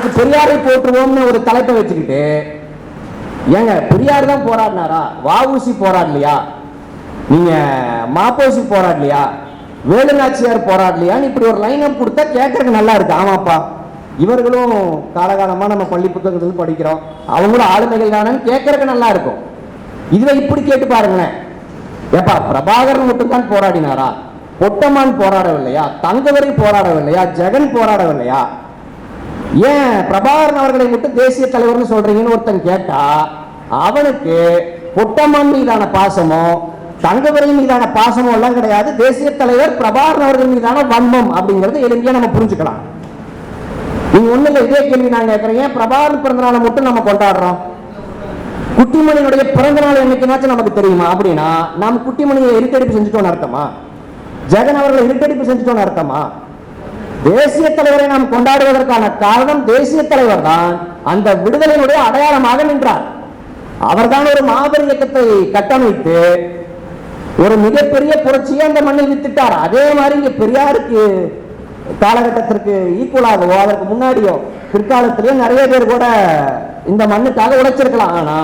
நாளைக்கு பெரியாரை போற்றுவோம்னு ஒரு தலைப்பை வச்சுக்கிட்டு ஏங்க பெரியார் தான் போராடினாரா? வாவூசி போராடலையா? நீங்க மாப்போசி போராடலையா? வேலுநாச்சியார் போராடலையான்னு இப்படி ஒரு லைன் அப் கொடுத்தா கேட்கறதுக்கு நல்லா இருக்கு. ஆமாப்பா. இவர்களும் காலகாலமா நம்ம பள்ளி புத்தகத்தில் படிக்கிறோம். அவங்களும் ஆளுமைகள் தானேன்னு கேட்கறதுக்கு நல்லா இருக்கும். இதுல இப்படி கேட்டு பாருங்களேன். ஏப்பா பிரபாகரன் மட்டும்தான் போராடினாரா? பொட்டமான் போராடவில்லையா? தங்கவரை போராடவில்லையா? ஜெகன் போராடவில்லையா? ஏன் பிரபாகரன் அவர்களை மட்டும் தேசிய தலைவர்னு சொல்றீங்கன்னு ஒருத்தன் கேட்டா அவனுக்கு புட்டம்மன் மீதான பாசமோ தங்கவரை மீதான பாசமோ எல்லாம் கிடையாது. தேசிய தலைவர் பிரபாகரன் அவர்கள் மீதான வன்மம் அப்படிங்கறது எளிமையா நம்ம புரிஞ்சுக்கலாம். நீங்க ஒண்ணு இல்ல இதே கேள்வி நான் கேட்கறேன் ஏன் பிரபாகரன் பிறந்த நாளை மட்டும் நம்ம கொண்டாடுறோம்? குட்டிமணியினுடைய பிறந்த நாள் என்னைக்குனாச்சும் நமக்கு தெரியுமா? அப்படின்னா நாம் குட்டிமணியை இருட்டடிப்பு செஞ்சுட்டோம்னு அர்த்தமா? ஜெகன் அவர்களை இருட்டடிப்பு செஞ்சுட்டோம்னு அர்த்தமா? தேசிய தலைவரை நாம் கொண்டாடுவதற்கான காரணம் தேசிய தலைவர் தான் அந்த விடுதலையினுடைய அடையாளமாக நின்றார். அவர்தான் ஒரு மாபெரும் இயக்கத்தை கட்டமைத்து ஒரு மிகப்பெரிய புரட்சியை அந்த மண்ணில் வித்துட்டார். அதே மாதிரி இங்க பெரியாருக்கு காலகட்டத்திற்கு ஈக்குவலாகவோ அதற்கு முன்னாடியோ பிற்காலத்திலேயே நிறைய பேர் கூட இந்த மண்ணுக்காக உழைச்சிருக்கலாம். ஆனா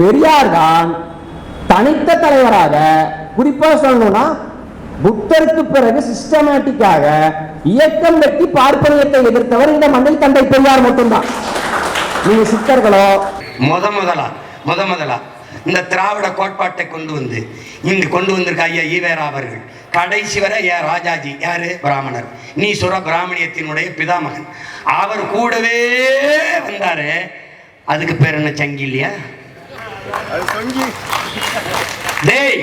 பெரியார் தான் தனித்த தலைவராக குறிப்பா சொல்லணும்னா புத்தருக்கு பிறகு சிஸ்டமேட்டிக்காக இயக்கம் வெட்டி பார்ப்பனியத்தை எதிர்த்தவர் இந்த மண்ணில் தந்தை பெரியார் மட்டும்தான். நீங்க சித்தர்களோ? முத முதலா முத முதலா இந்த திராவிட கோட்பாட்டை கொண்டு வந்து இங்கு கொண்டு வந்திருக்க ஐயா ஈவேரா அவர்கள். கடைசி வரை ஏ ராஜாஜி யாரு? பிராமணர். நீ சுர பிராமணியத்தினுடைய பிதாமகன். அவர் கூடவே வந்தாரு. அதுக்கு பேர் என்ன சங்கி இல்லையா? டேய்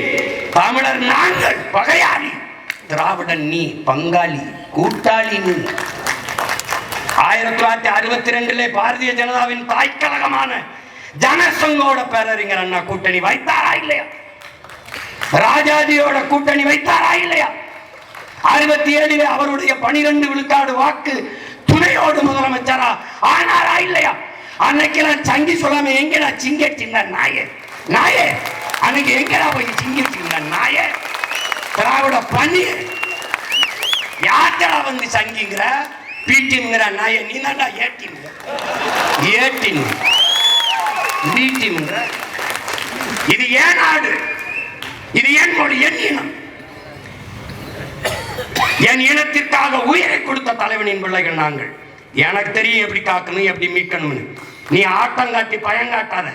தமிழர் நாங்கள் பகையாளி திராவிடன் நீ பங்காளி கூட்டாளி நீ. ஆயிரத்தி தொள்ளாயிரத்தி அறுபத்தி ரெண்டுல பாரதிய ஜனதாவின் தாய்க்கழகமான ஜனசங்கோட பேரறிஞர் அண்ணா கூட்டணி வைத்தாரா இல்லையா? ராஜாஜியோட கூட்டணி வைத்தாரா இல்லையா? அறுபத்தி ஏழிலே அவருடைய பனிரெண்டு விழுக்காடு வாக்கு துணையோடு முதலமைச்சரா ஆனாரா இல்லையா? அன்னைக்கு நான் சங்கி சொல்லாம எங்கடா சிங்க சின்ன நாயே? நாயே? அன்னைக்கு எங்கடா போய் சிங்கட்டின நாயே? திராவிட பணி. யாத்திரா வந்து சங்கிங்கிற? பீட்டிங்கிற நாய நீ தான்டா ஏட்டிங்க ஏட்டின். பீட்டிங்கிற இது ஏன் நாடு? இது என் மொழி? என் இனம்? என் இனத்திற்காக உயிரை கொடுத்த தலைவனின் பிள்ளைகள் நாங்கள். எனக்கு தெரியும் எப்படி காக்கணும் எப்படி மீட்கணும்னு. நீ ஆட்டம் காட்டி பயங்காட்டாத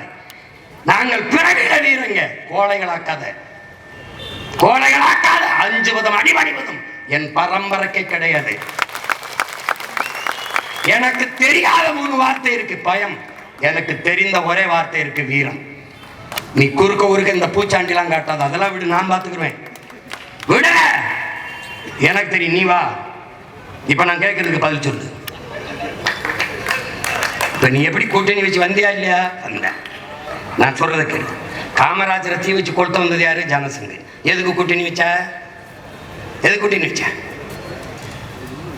நாங்கள் பிறவிட வீரங்க கோழைகளாக்காத. கோழைகளாக்காத அடிமணி விதம் என் பரம்பரைக்கு கிடையாது. எனக்கு தெரியாத மூணு வார்த்தை இருக்கு பயம். எனக்கு தெரிந்த ஒரே வார்த்தை இருக்கு வீரம். நீ குறுக்க ஊருக்கு இந்த பூச்சாண்டிலாம் காட்டாத அதெல்லாம் விடு நான் பார்த்துக்குருவேன். விட எனக்கு தெரியும் நீ வா. இப்ப நான் கேட்கறதுக்கு பதில் சொல்லு. இப்ப நீ எப்படி கூட்டணி வச்சு வந்தியா இல்லையா? வந்த நான் சொல்றதை கேட்டு காமராஜரை தீ வச்சு கொளுத்த வந்தது யாரு? ஜனசங்கு. எதுக்கு கூட்டணி வச்ச? எதுக்கு கூட்டணி வச்ச?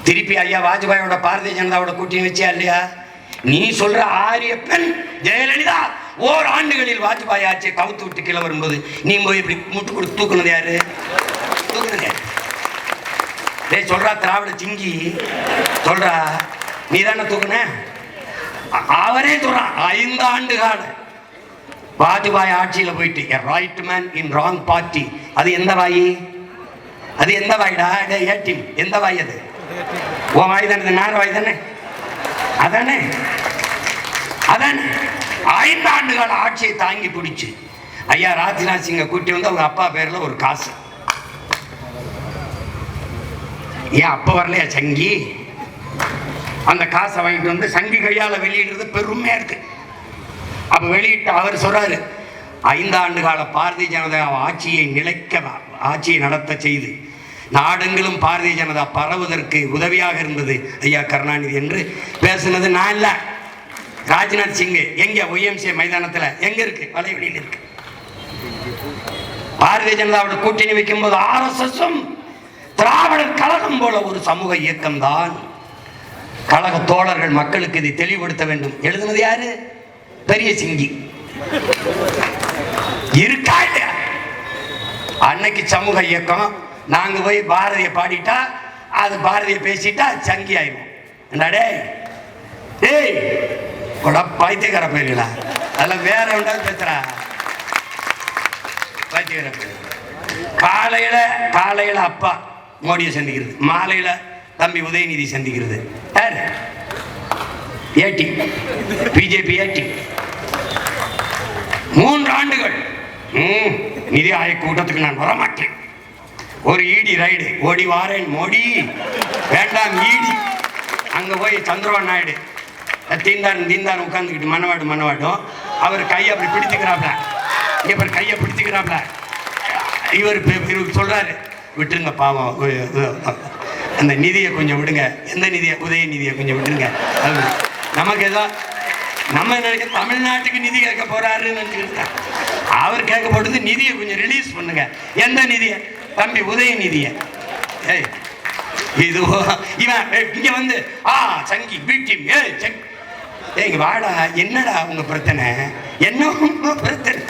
திருப்பி ஐயா வாஜ்பாயோட பாரதிய ஜனதாவோட கூட்டணி வச்சியா இல்லையா? நீ சொல்ற ஆரிய பெண் ஜெயலலிதா ஓர் ஆண்டுகளில் வாஜ்பாய் ஆட்சியை கவுத்து விட்டு கீழே வரும்போது நீ போய் இப்படி முட்டு கொடுத்து தூக்குனது யாரு? தூக்குனது யாரு? டேய் சொல்றா திராவிட சிங்கி சொல்றா நீ தானே தூக்குன? அவரே சொல்றான் ஐந்து ஆண்டு கால வாஜ்பாய் ஆட்சியில் போயிட்டு right man in wrong party அது எந்த வாயி? அது எந்த வாயிடா டேய் எந்த வாய் அது? உன் வாய் தானே நேர வாய் தானே? அதானே? அதானே? ஐந்து ஆண்டுகால ஆட்சியை தாங்கி பிடிச்சு. ஐயா ராஜ்நாத் சிங்கை கூட்டி வந்து அவங்க அப்பா பேரில் ஒரு காசு. ஏன் அப்போ வரலையா சங்கி? அந்த காசை வாங்கிட்டு வந்து சங்கி கையால் வெளியிடுறது பெருமையாக இருக்குது அப்ப வெளியிட்டு அவர் சொல்றாரு ஐந்தாண்டு கால பாரதிய ஜனதா ஆட்சியை நிலைக்க ஆட்சியை நடத்த செய்து நாடெங்கிலும் பாரதிய ஜனதா பரவுவதற்கு உதவியாக இருந்தது ஐயா கருணாநிதி என்று பேசுனது நான் இல்ல. ராஜ்நாத் சிங் எங்க ஒய்எம்சி மைதானத்துல? எங்க இருக்கு? வலைவெளியில் இருக்கு. பாரதிய ஜனதாவோட கூட்டணி வைக்கும்போது ஆர்எஸ்எஸும் திராவிடர் கழகம் போல ஒரு சமூக இயக்கம் தான் கழக தோழர்கள் மக்களுக்கு இதை தெளிவுபடுத்த வேண்டும். எழுதுனது யாரு? பெரிய சிங்கி. இருக்கா இல்லையா? அன்னைக்கு சமூக இயக்கம் நாங்க போய் பாரதிய பாடிட்டா அது பாரதிய பேசிட்டா சங்கி ஆயிடும் என்னடே ஏய் கொடா பைத்தியக்கார போயிருங்களா அதெல்லாம் வேற ஒன்றா பேசுறா பைத்தியக்கார காலையில காலையில அப்பா மோடியை சந்திக்கிறது. மாலையில தம்பி உதயநிதி சந்திக்கிறது. யாரு? ஏடி பிஜேபி ஏடி மூன்று ஆண்டுகள் ம், நிதி ஆயோக் கூட்டத்துக்கு நான் வரமாட்டேன். ஒரு ஈடி ரைடு ஓடி வாரேன் மோடி. வேண்டாம் ஈடி அங்கே போய் சந்திரபாபு நாயுடு. தீந்தாரன் தீந்தாரன் உட்காந்துக்கிட்டு மனவாடு மனவாடும். அவர் கையை அப்படி பிடித்துக்கிறாப்ல இவர் கையை பிடித்துக்கிறாப்ல இவர் சொல்கிறாரு விட்டுருங்க பாவம். அந்த நிதியை கொஞ்சம் விடுங்க. எந்த நிதியை? உதய நிதியை கொஞ்சம் விட்டுருங்க. அது நமக்கு ஏதோ நம்ம நினைக்க தமிழ்நாட்டுக்கு நிதி கேட்க போறாருன்னு நினைச்சுக்கிட்டு அவர் கேட்க போட்டது நிதியை கொஞ்சம் ரிலீஸ் பண்ணுங்க. எந்த நிதியை? தம்பி உதய நிதியை. ஏய் இதுவோ இவன் ஏய், இங்க வந்து ஆ சங்கி பிடி ஏய் சங்கி. ஏய் வாடா என்னடா உங்க பிரச்சனை? என்ன பிரச்சனை?